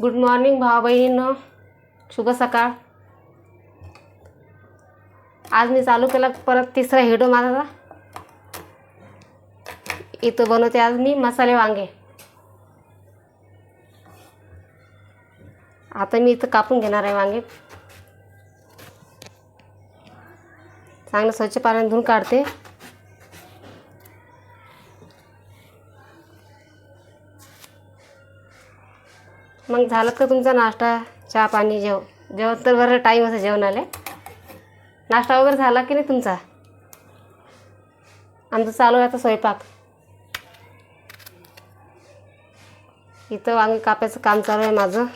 Good morning भावा बहीण. शुभ सकाळ. आज मी चालू केला परत तिसरा हिडो माझा. इथं बनवते आज मी मसाले वांगे. आता मी इथं कापून घेणार आहे वांगे. चांगलं स्वच्छ पाण्याने धुवून काढते. मग झालं का तुमचा नाश्ता चहा पाणी जेव. जेवण तर बरं टाईम असं जेवणाले. नाश्ता वगैरे झाला की नाही तुमचा? आमचं चालू आहे आता स्वयंपाक. इथं वांगे कापायचं काम चालू आहे माझं.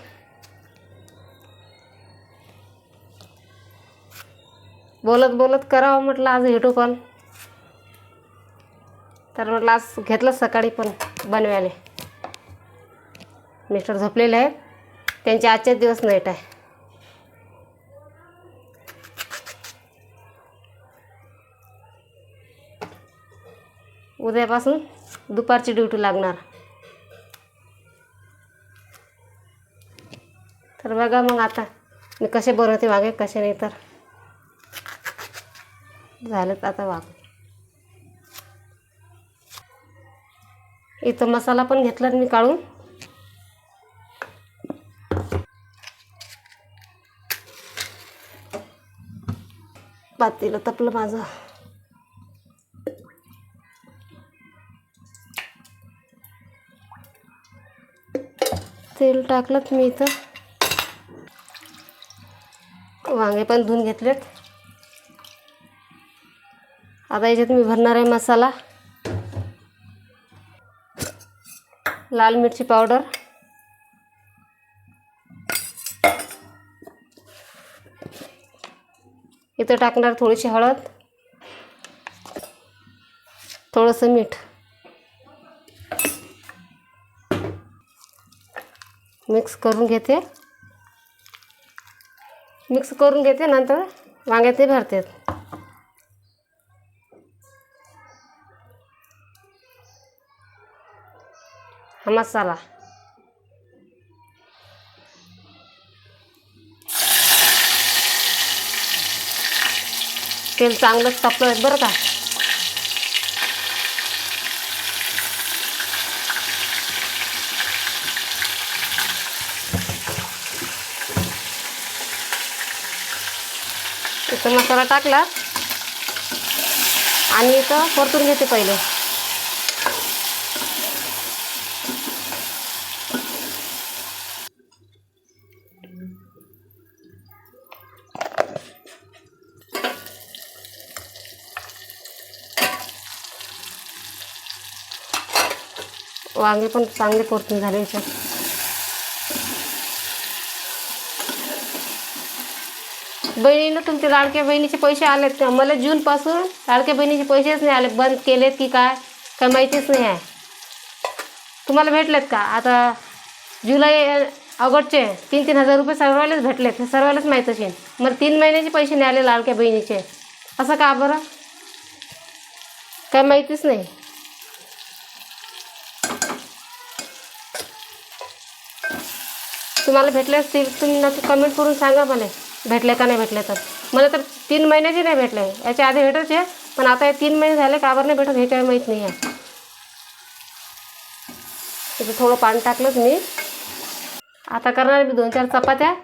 बोलत बोलत करावं म्हटलं आज हिटू पण. तर म्हटलं आज घेतलं सकाळी पण बनवायला. मिस्टर झोपलेले आहेत. त्यांचे आजचे दिवस नाईट आहे. उद्यापासून दुपारची ड्युटी लागणार. तर बघा मग आता मी कसे बनवते वागे कसे नाही तर. झालेत आता वाग इथं मसाला पण घेतला मी काढून पातेलं तपलं माझं. तेल टाकलं मी इथं. वांगे पण धुवून घेतलेत. आता याच्यात मी भरणार आहे मसाला. लाल मिरची पावडर. इथं टाकणार थोडीशी हळद थोडंसं मीठ. मिक्स करून घेते. मिक्स करून घेते नंतर वांग्यात ते भरते. हा मसाला. तेल चांगलंच तापलं बरं का? इथं मसाला टाकला. आणि इथं परतून घेते पहिले. वांगे पण चांगले परतून झाले याच्यात बहिणीनं तुमचे लाडक्या बहिणीचे पैसे आलेत का? मला जूनपासून लाडक्या बहिणीचे पैसेच नाही आले. बंद केलेत की काय? काय माहितीच नाही आहे. तुम्हाला भेटलेत का? आता जुलै ऑगस्टचे तीन तीन हजार रुपये सर्वालाच भेटलेत. हे सर्वालाच माहीत असेल. मला तीन महिन्याचे पैसे नाही आले लाडक्या बहिणीचे. असं का बरं? काय माहितीच नाही. तुम्हाला भेटले असतील तुम्ही नक्की कमेंट करून सांगा मला भेटले का नाही भेटले तर? मला तर तीन महिन्याचे नाही भेटले. याच्या आधी भेटायचे पण आता हे तीन महिने झाले काबर नाही भेटत हे काय माहीत नाही आहे. तिथं थोडं पाणी टाकलंच मी. आता करणार मी दोन चार चपात्या.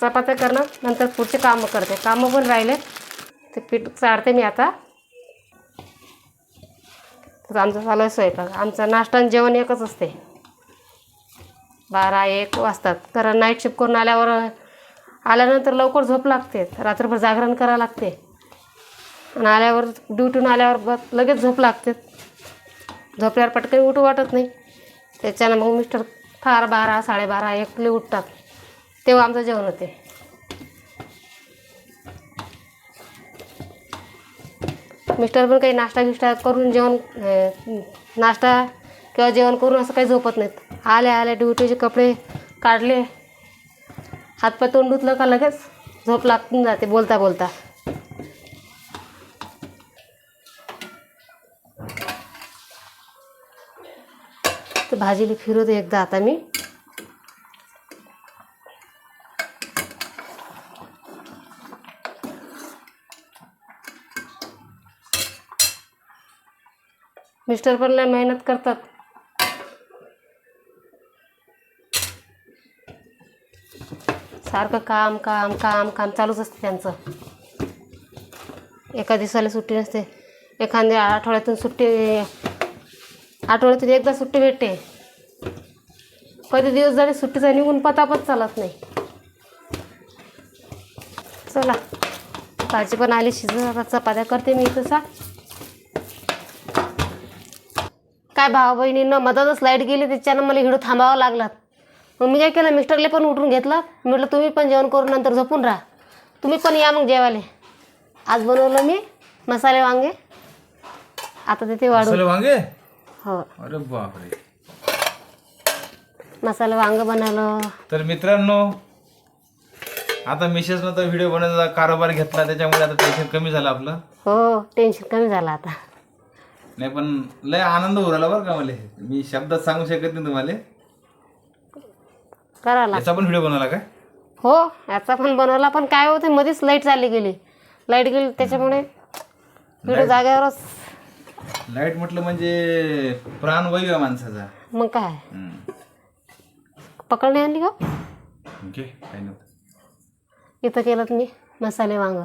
चपात्या करणार नंतर पुढचे कामं करते. कामं पण राहिले. ते पीठ चाळते मी आता. तर आमचं चालू आहे स्वयंपाक. आमचा नाश्ता आणि जेवण एकच असते. बारा एक वाजतात. कारण नाईट शिफ्ट करून आल्यावर आल्यानंतर लवकर झोप लागते. रात्रभर जागरण करावं लागते. आणि आल्यावर ड्युटीहून आल्यावर ब लगेच झोप लागते. झोपल्यावर पटकन उठू वाटत नाही. त्याच्यानं मग मिस्टर फार बारा साडेबारा एकले उठतात. तेव्हा आमचं जेवण होते. मिस्टर पण काही नाश्ता बिष्टा करून जेवण नाश्ता किंवा जेवण करून असं काही झोपत नाहीत. आले आले ड्युटीचे कपडे काढले. हातपाय तोंड धुतलं का लगेच? झोप लागून जाते बोलता बोलता. तर भाजीला फिरवते एकदा आता मी. मिस्टर पण लय मेहनत करतात. सारखं काम काम काम काम चालूच असते त्यांचं. एका दिवसाला सुट्टी नसते. एखाद्या आठवड्यातून सुट्टी आठवड्यातून एकदा सुट्टी भेटते. कधी दिवस झाले सुट्टीचा निघून पतापत चालत नाही. चला भाजी पण आली शिजत आता चपात्या करते मी तसा काय भावा बहिणींना मधातच लाइट गेली त्याच्यानं मला हिडू थांबावं लागलात मग मी काय केलं? मिस्टरले पण उठून घेतलं. म्हटलं तुम्ही पण जेवण करून नंतर झोपून राहा. तुम्ही पण या मग जेवायला. आज बनवलं मी मसाले वांगे. आता तिथे मसाले वांगे? हो. अरे बापरे. मसाले वांगं बनवलं. तर मित्रांनो आता मिसेसनं तर व्हिडिओ बनवण्याचा कारोबार घेतला त्याच्यामुळे आता टेन्शन कमी झालं आपलं. हो टेन्शन कमी झालं आता. नाही पण लय आनंद उराला बरं का मला. मी शब्दात सांगू शकत नाही तुम्हाला. लागतं याचा पण व्हिडिओ बनवला काय हो याचा पण बनवला पण काय होते मध्येच लाइट चालली गेली. लाइट गेली त्याच्यामुळे व्हिडिओ जागेवरच. लाइट म्हटलं म्हणजे प्राणवायू आहे माणसाचा. मग काय? हम्म. पकडणे आणली का? ओके काही नव्हतं इथं केलं मी मसाले वांग.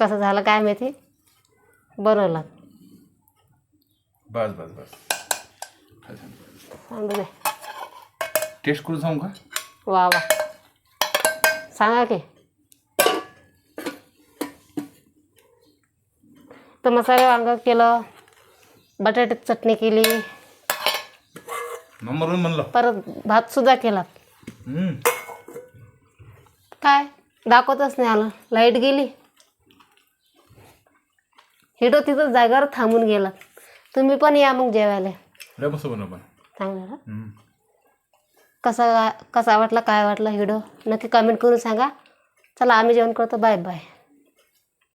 कसं झालं काय माहिती? बनवलं. बस बस बस. दे टेस्ट करून सांगू का वा वा सांगा की तर मसाले वांग केलं बटाट्याची चटणी केली नंबरवरून म्हणलं परत भातसुद्धा केला हम्म. काय दाखवतच नाही आलं लाइट गेली हिडो तिथं जागेवर थांबून गेला तुम्ही पण या मग जेवायला बनव पण चांगलं ना हम्म. कसा कसा वाटला काय वाटला व्हिडिओ नक्की कमेंट करून सांगा. चला आम्ही जेवण करतो. Bye bye